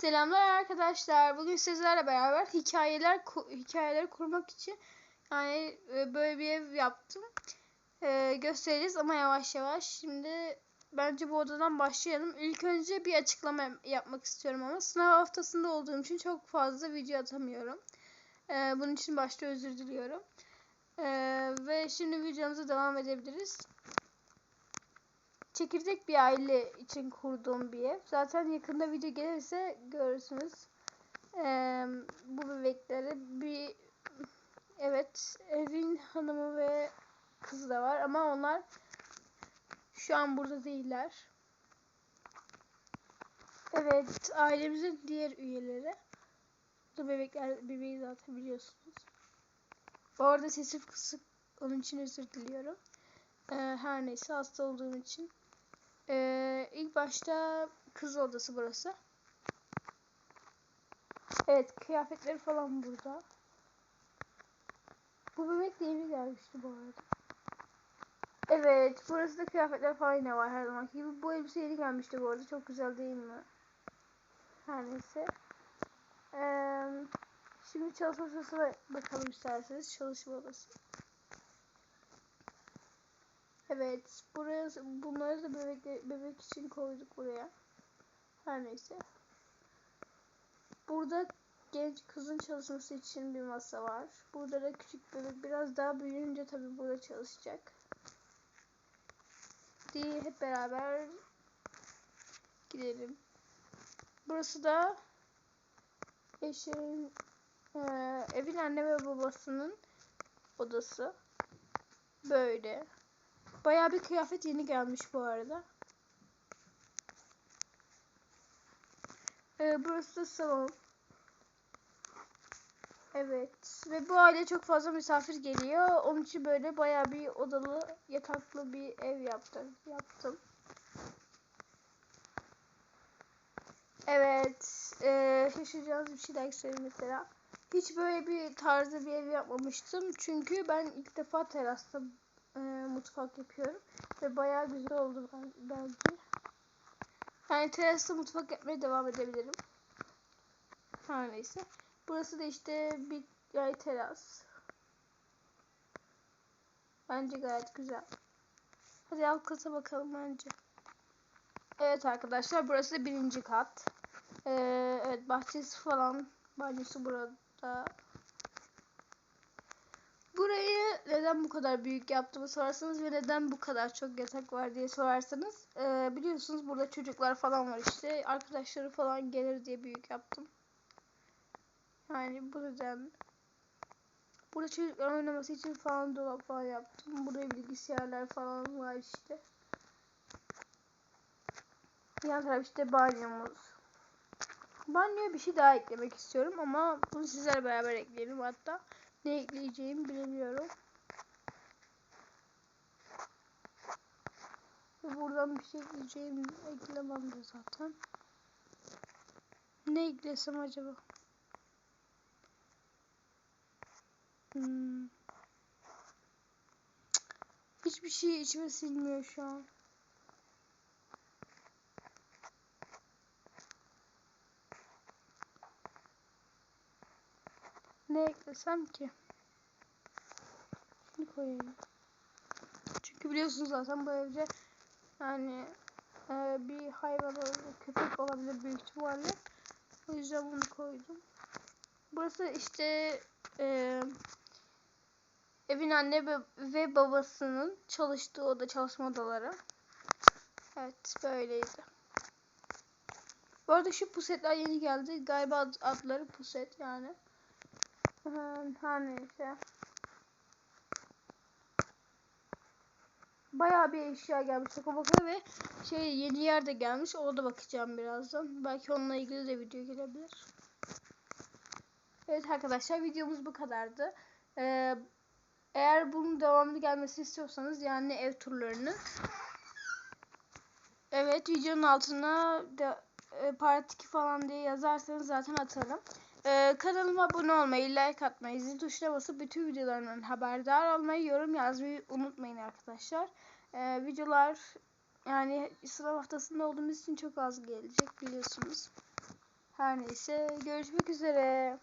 Selamlar arkadaşlar. Bugün sizlerle beraber hikayeler hikayeleri kurmak için yani e, böyle bir ev yaptım. E, gösteririz ama yavaş yavaş. Şimdi bence bu odadan başlayalım. İlk önce bir açıklama yap- yapmak istiyorum ama sınav haftasında olduğum için çok fazla video atamıyorum. E, bunun için başta özür diliyorum. E, ve şimdi videomuza devam edebiliriz çekirdek bir aile için kurduğum bir ev. Zaten yakında video gelirse görürsünüz. Ee, bu bebekleri bir evet evin hanımı ve kızı da var ama onlar şu an burada değiller. Evet ailemizin diğer üyeleri. Bu bebekler bebeği zaten biliyorsunuz. Bu arada sesim kısık onun için özür diliyorum. Ee, her neyse hasta olduğum için. Başta kız odası burası. Evet kıyafetleri falan burada. Bu bebek de yeni gelmişti bu arada. Evet burası da kıyafetler falan yine var her zamanki gibi. Bu elbise yeni gelmişti bu arada. Çok güzel değil mi? Her neyse. Ee, şimdi çalışma odasına bakalım isterseniz. Çalışma odası. Evet, buraya bunları da bebek bebek için koyduk buraya. Her neyse. Burada genç kızın çalışması için bir masa var. Burada da küçük bebek biraz daha büyüyünce tabii burada çalışacak. Diye hep beraber gidelim. Burası da eşin e, evin anne ve babasının odası. Böyle. Bayağı bir kıyafet yeni gelmiş bu arada. Ee, burası da salon. Evet. Ve bu aile çok fazla misafir geliyor. Onun için böyle bayağı bir odalı, yataklı bir ev yaptım. yaptım. Evet. Ee, şaşıracağınız bir şey daha söyleyeyim mesela. Hiç böyle bir tarzda bir ev yapmamıştım. Çünkü ben ilk defa terasta e, mutfak yapıyorum. Ve bayağı güzel oldu ben, bence. Yani terasta mutfak yapmaya devam edebilirim. Her neyse. Burası da işte bir yay teras. Bence gayet güzel. Hadi alt kata bakalım bence. Evet arkadaşlar burası da birinci kat. Ee, evet bahçesi falan. Banyosu burada. Neden bu kadar büyük yaptığımı sorarsanız ve neden bu kadar çok yatak var diye sorarsanız e, biliyorsunuz burada çocuklar falan var işte arkadaşları falan gelir diye büyük yaptım. Yani bu neden. Burada çocuklar oynaması için falan dolap falan yaptım. Burada bilgisayarlar falan var işte. Yan taraf işte banyomuz. Banyoya bir şey daha eklemek istiyorum ama bunu sizlerle beraber ekleyelim hatta ne ekleyeceğimi bilemiyorum. Buradan bir şey ekleyeceğim eklemem de zaten. Ne eklesem acaba? Hmm. Hiçbir şey içime silmiyor şu an. Ne eklesem ki? Şunu koyayım. Çünkü biliyorsunuz zaten bu evde yani e, bir hayvan olabilir, köpek olabilir büyük ihtimalle. O yüzden bunu koydum. Burası işte e, evin anne ve babasının çalıştığı oda, çalışma odaları. Evet böyleydi. Bu arada şu pusetler yeni geldi. Galiba ad, adları puset yani. Her neyse. Bayağı bir eşya gelmiş Tokoboka ve şey yeni yer de gelmiş. O da bakacağım birazdan. Belki onunla ilgili de video gelebilir. Evet arkadaşlar videomuz bu kadardı. Ee, eğer bunun devamlı gelmesi istiyorsanız yani ev turlarını Evet videonun altına de, e, part 2 falan diye yazarsanız zaten atarım. Ee, kanalıma abone olmayı, like atmayı, zil tuşuna basıp bütün videolarımdan haberdar olmayı, yorum yazmayı unutmayın arkadaşlar. Ee, videolar yani sınav haftasında olduğumuz için çok az gelecek biliyorsunuz. Her neyse görüşmek üzere.